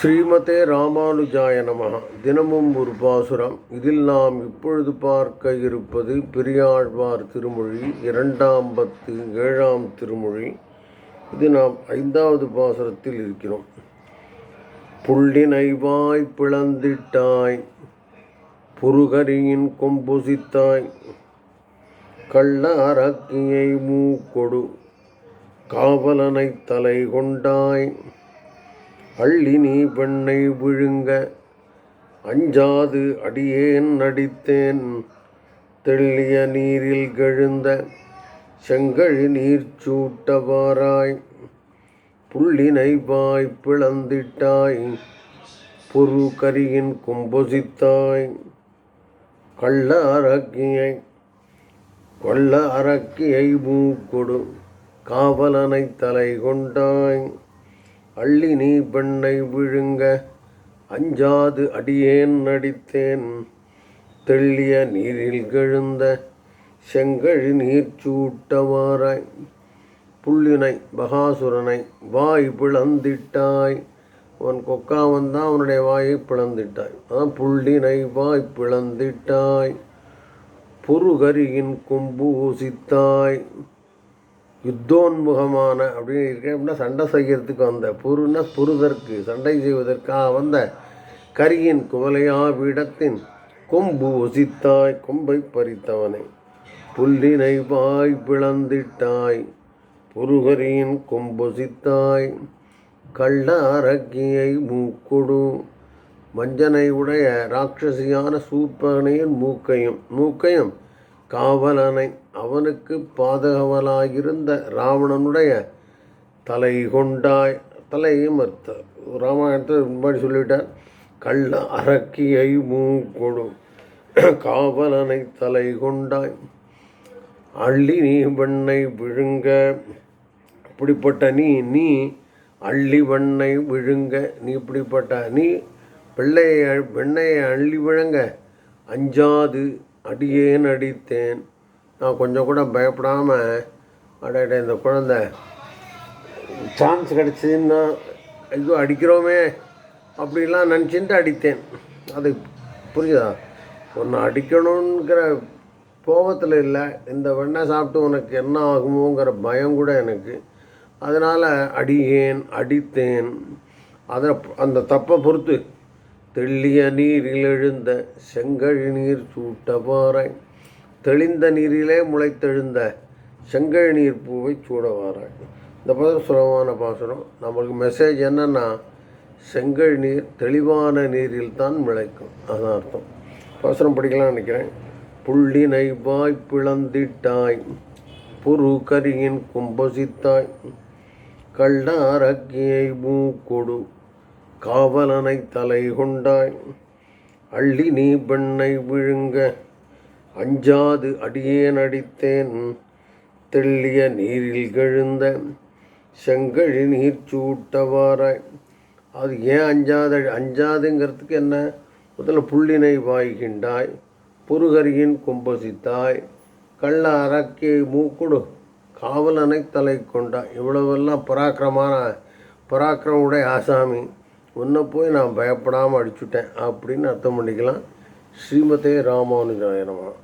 ஸ்ரீமதே ராமானுஜாய நமகா தினமும் ஒரு பாசுரம். இதில் நாம் இப்பொழுது பார்க்க இருப்பது பெரியாழ்வார் திருமொழி இரண்டாம் பத்து ஏழாம் திருமொழி. இது நாம் ஐந்தாவது பாசுரத்தில் இருக்கிறோம். புள்ளினைவாய் பிளந்திட்டாய் புருகரியின் கொம்புசித்தாய் கள்ள அரக்கியை மூக்கொடு காவலனை தலை கொண்டாய் அள்ளி நீ பெண்ணை விழுங்க. அஞ்சாது அடியேன் நடித்தேன். தெள்ளிய நீரில் கழுந்த செங்கழி நீர் சூட்டவாராய் புள்ளினை வாய் பிளந்திட்டாய். பொறு கரியின் கொம்பொசித்தாய். கள்ள அரக்கியை கொள்ள அரக்கியை மூக்கொடு. காவலனை தலை கொண்டாய் அள்ளி நீ பெண்ணை விழுங்க. அஞ்சாது அடியேன் நடித்தேன். தெள்ளிய நீரில் கெழுந்த செங்கழி நீர் சூட்டவாராய். புள்ளினை பகாசுரனை வாய் பிளந்திட்டாய். அவன் கொக்கா தான் அவனுடைய வாயை பிளந்திட்டாய். அதான் புள்ளினை வாய் பிளந்திட்டாய். புருகரியின் கொம்பு ஊசித்தாய். யுத்தோன்முகமான அப்படின்னு இருக்கேன். அப்படின்னா சண்டை செய்கிறதுக்கு வந்த பொருன்னா புருதற்கு சண்டை செய்வதற்காக வந்த கரியின் குவலையா பீடத்தின் கொம்பு ஒசித்தாய் கொம்பை பறித்தவனை புல்லினை வாய் பிளந்திட்டாய் புருகரியின் கொம்பொசித்தாய் கள்ள அரக்கியை மூக்கொடு மஞ்சனை உடைய ராட்சசியான சூப்பனையின் மூக்கையும் மூக்கையும் காவலனை அவனுக்கு பாதகவலாயிருந்த ராவணனுடைய தலை கொண்டாய் தலையும் அர்த்த ராமாயணத்தை முன்னாடி சொல்லிவிட்டார் கள்ள அரக்கியை மூக்கொடு காவலனை தலை கொண்டாய் அள்ளி நீ வெண்ணை விழுங்க. இப்படிப்பட்ட நீ நீ அள்ளி வெண்ணை விழுங்க. நீ இப்படிப்பட்ட நீ வெள்ளையை வெண்ணையை அள்ளி விழுங்க. அஞ்சாது அடியேன் அடித்தேன். நான் கொஞ்சம் கூட பயப்படாமல் அட இந்த குழந்தை சான்ஸ் கிடச்சிதுன்னா ஐயோ அடிக்கிறோமே அப்படிலாம் நினச்சிட்டு அடித்தேன். அது புரியுதா? ஒன்று அடிக்கணுங்கிற கோபத்தில் இல்லை. இந்த வெண்ணெய் சாப்பிட்டு உனக்கு என்ன ஆகுமோங்கிற பயம் கூட எனக்கு. அதனால் அடியேன் அடித்தேன். அதை அந்த தப்பை பொறுத்து தெள்ளிய நீரில் எழுந்த செங்கழி நீர் சூட்டவாராய் தெளிந்த நீரிலே முளைத்தெழுந்த செங்கழி நீர் பூவை சூடவாராய் இந்த பாசனம் சுலபமான பாசனம் நம்மளுக்கு மெசேஜ் என்னென்னா செங்கழ் நீர் தெளிவான நீரில் தான் முளைக்கும். அதான் அர்த்தம். பாசனம் படிக்கலாம்னு நினைக்கிறேன். புள்ளினை வாய் பிளந்திட்டாய் புரு கரியின் கும்பசித்தாய் கள்ள அரக்கியை மூக்கொடு காவலனை தலை கொண்டாய் அள்ளி நீ பெண்ணை விழுங்க. அஞ்சாது அடியேன் அடித்தேன். தெள்ளிய நீரில் கழுந்த செங்கழி நீர் சூட்டவாராய் அது ஏன் அஞ்சாத அஞ்சாதுங்கிறதுக்கு என்ன? முதல்ல புள்ளினை வாய்கின்றாய். புருகரியின் கும்பசித்தாய். கள்ள அரக்கியை மூக்குடு காவலனை தலை கொண்டாய் இவ்வளவெல்லாம் பராக்கிரமான பராக்கிரமுடைய ஆசாமி. உன்னை போய் நான் பயப்படாமல் அடிச்சுட்டேன் அப்படின்னு அர்த்தம் பண்ணிக்கலாம். ஸ்ரீமதே ராமானுஜாயனமாக